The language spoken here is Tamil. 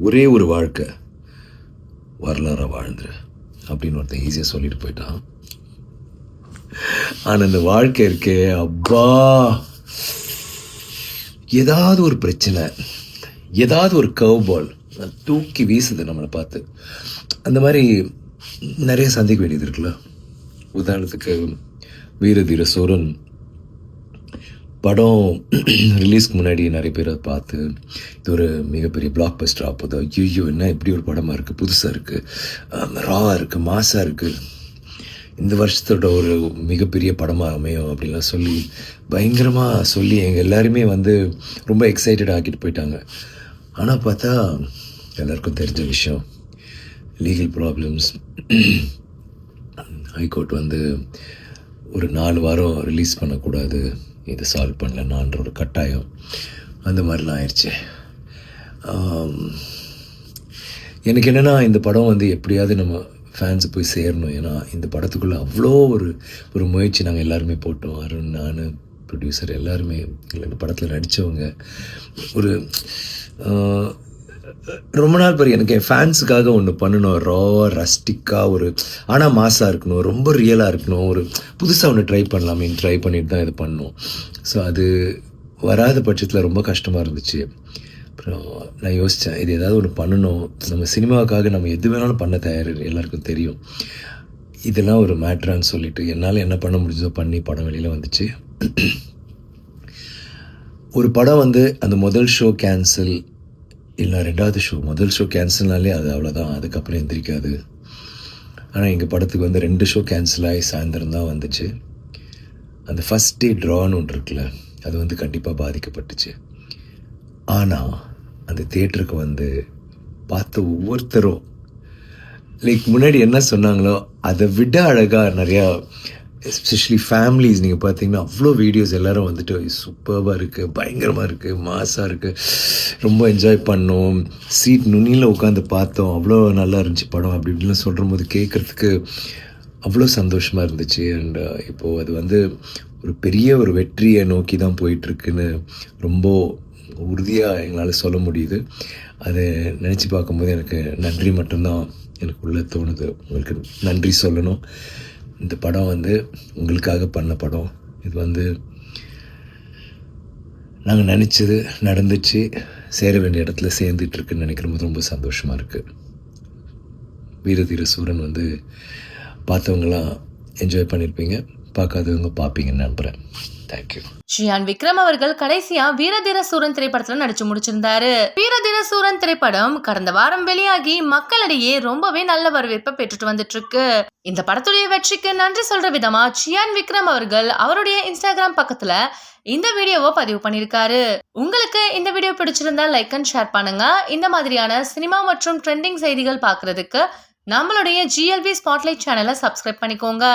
ஒரே ஒரு வாழ்க்கை வரலாறாக வாழ்ந்துரு அப்படின்னு ஒருத்தன் ஈஸியாக சொல்லிட்டு போயிட்டான். ஆனால் இந்த வாழ்க்கை இருக்கே அப்பா! ஏதாவது ஒரு பிரச்சனை ஏதாவது ஒரு கவ் பால் தூக்கி வீசுது நம்மளை பார்த்து. அந்த மாதிரி நிறைய சந்திக்க வேண்டியது இருக்குல்ல. உதாரணத்துக்கு வீரதீர சோரன் படம் ரிலீஸ்க்கு முன்னாடி நிறைய பேர் அதை பார்த்து இது ஒரு மிகப்பெரிய பிளாக் பஸ்டர் ஆப்போதோ? ஐயோ என்ன இப்படி ஒரு படமாக இருக்குது புதுசாக இருக்குது ராவாக இருக்குது மாசாக இருக்குது இந்த வருஷத்தோட ஒரு மிகப்பெரிய படமாக அமையும் அப்படின்லாம் சொல்லி பயங்கரமாக சொல்லி எங்கள் எல்லாருமே வந்து ரொம்ப எக்ஸைட்டட் ஆக்கிட்டு போயிட்டாங்க. ஆனால் பார்த்தா எல்லாருக்கும் தெரிஞ்ச விஷயம் லீகல் ப்ராப்ளம்ஸ் ஹைகோர்ட் வந்து ஒரு நாலு வாரம் ரிலீஸ் பண்ணக்கூடாது. இதை சால்வ் பண்ணலன்னான்ற ஒரு கட்டாயம். அந்த மாதிரிலாம் ஆயிடுச்சு. எனக்கு என்னென்னா இந்த படம் வந்து எப்படியாவது நம்ம ஃபேன்ஸு போய் சேரணும். ஏன்னா இந்த படத்துக்குள்ளே அவ்வளோ ஒரு ஒரு முயற்சி நாங்கள் எல்லாருமே போட்டோம். அருண் நான் ப்ரொடியூசர் எல்லாருமே. இல்லை இந்த படத்தில் நடித்தவங்க ஒரு ரொம்ப நாள் பாரு எனக்கு என் ஃபேன்ஸுக்காக ஒன்று பண்ணணும். ராவாக ரஸ்டிக்காக ஒரு ஆனால் மாசாக இருக்கணும் ரொம்ப ரியலாக இருக்கணும் ஒரு புதுசாக ஒன்று ட்ரை பண்ணலாமே ட்ரை பண்ணிட்டு தான் இது பண்ணோம். ஸோ அது வராத பட்சத்தில் ரொம்ப கஷ்டமாக இருந்துச்சு. அப்புறம் நான் யோசித்தேன் இது ஏதாவது ஒன்று பண்ணணும். நம்ம சினிமாவுக்காக நம்ம எது வேணாலும் பண்ண தயார் எல்லாருக்கும் தெரியும். இதெல்லாம் ஒரு மேட்ரான்னு சொல்லிட்டு என்னால் என்ன பண்ண முடிஞ்சதோ பண்ணி படம் வெளியில் வந்துச்சு. ஒரு படம் வந்து அந்த முதல் ஷோ கேன்சல் இல்லை ரெண்டாவது ஷோ முதல் ஷோ கேன்சல்னாலே அது அவ்வளோதான் அதுக்கப்புறம் எந்திரிக்காது. ஆனால் எங்கள் படத்துக்கு வந்து ரெண்டு ஷோ கேன்சல் ஆகி சாயந்தரம் தான் வந்துச்சு. அந்த ஃபஸ்ட் டே ட்ரான்னு ஒன்று இருக்குல்ல அது வந்து கண்டிப்பாக பாதிக்கப்பட்டுச்சு. ஆனால் அந்த தேட்டருக்கு வந்து பார்த்த ஒவ்வொருத்தரும் லைக் முன்னாடி என்ன சொன்னாங்களோ அதை விட அழகாக நிறையா எஸ்பெஷலி ஃபேமிலிஸ் நீங்கள் பார்த்தீங்கன்னா அவ்வளோ வீடியோஸ் எல்லோரும் வந்துட்டு சூப்பராக இருக்குது பயங்கரமாக இருக்குது மாசாக இருக்குது ரொம்ப என்ஜாய் பண்ணோம் சீட் நுனியில் உட்காந்து பார்த்தோம் அவ்வளோ நல்லா இருந்துச்சு படம் அப்படி இப்படிலாம் சொல்கிற போது கேட்குறதுக்கு அவ்வளோ சந்தோஷமாக இருந்துச்சு அண்ட் uh, இப்போது அது வந்து ஒரு பெரிய ஒரு வெற்றியை நோக்கி தான் போயிட்டுருக்குன்னு ரொம்ப உறுதியாக எங்களால் சொல்ல முடியுது. அதை நினச்சி பார்க்கும்போது எனக்கு நன்றி மட்டும்தான் எனக்கு உள்ளே தோணுது. உங்களுக்கு நன்றி சொல்லணும். இந்த படம் வந்து உங்களுக்காக பண்ண படம். இது வந்து நாங்கள் நினச்சது நடந்துச்சு சேர வேண்டிய இடத்துல சேர்ந்துட்டுருக்குன்னு இருக்குன்னு ரொம்ப சந்தோஷமாக இருக்குது வீரதீர சூரன் வந்து பார்த்தவங்களாம் என்ஜாய் பண்ணியிருப்பீங்க பார்க்காதவங்க பார்ப்பீங்கன்னு நம்புகிறேன் தேங்க்யூ ஷியான் விக்ரம் அவர்கள் கடைசியா வீரதீர சூரன் திரைப்படத்துல நடிச்சு முடிச்சிருந்தாரு. வீரதீர சூரன் திரைப்படம் கடந்த வாரம் வெளியாகி மக்களிடையே ரொம்பவே நல்ல வரவேற்பை பெற்றுட்டு வந்துட்டு இருக்கு இந்த படத்துடைய வெற்றிக்கு நன்றி சொல்ற விதமா சியான் விக்ரம் அவர்கள் அவருடைய இன்ஸ்டாகிராம் பக்கத்துல இந்த வீடியோவை பதிவு பண்ணியிருக்காரு. உங்களுக்கு இந்த வீடியோ பிடிச்சிருந்தா லைக் அண்ட் ஷேர் பண்ணுங்க. இந்த மாதிரியான சினிமா மற்றும் ட்ரெண்டிங் செய்திகள் பார்க்கறதுக்கு நம்மளுடைய ஜிஎல்பி ஸ்பாட்லைட் சேனலை சப்ஸ்கிரைப் பண்ணிக்கோங்க.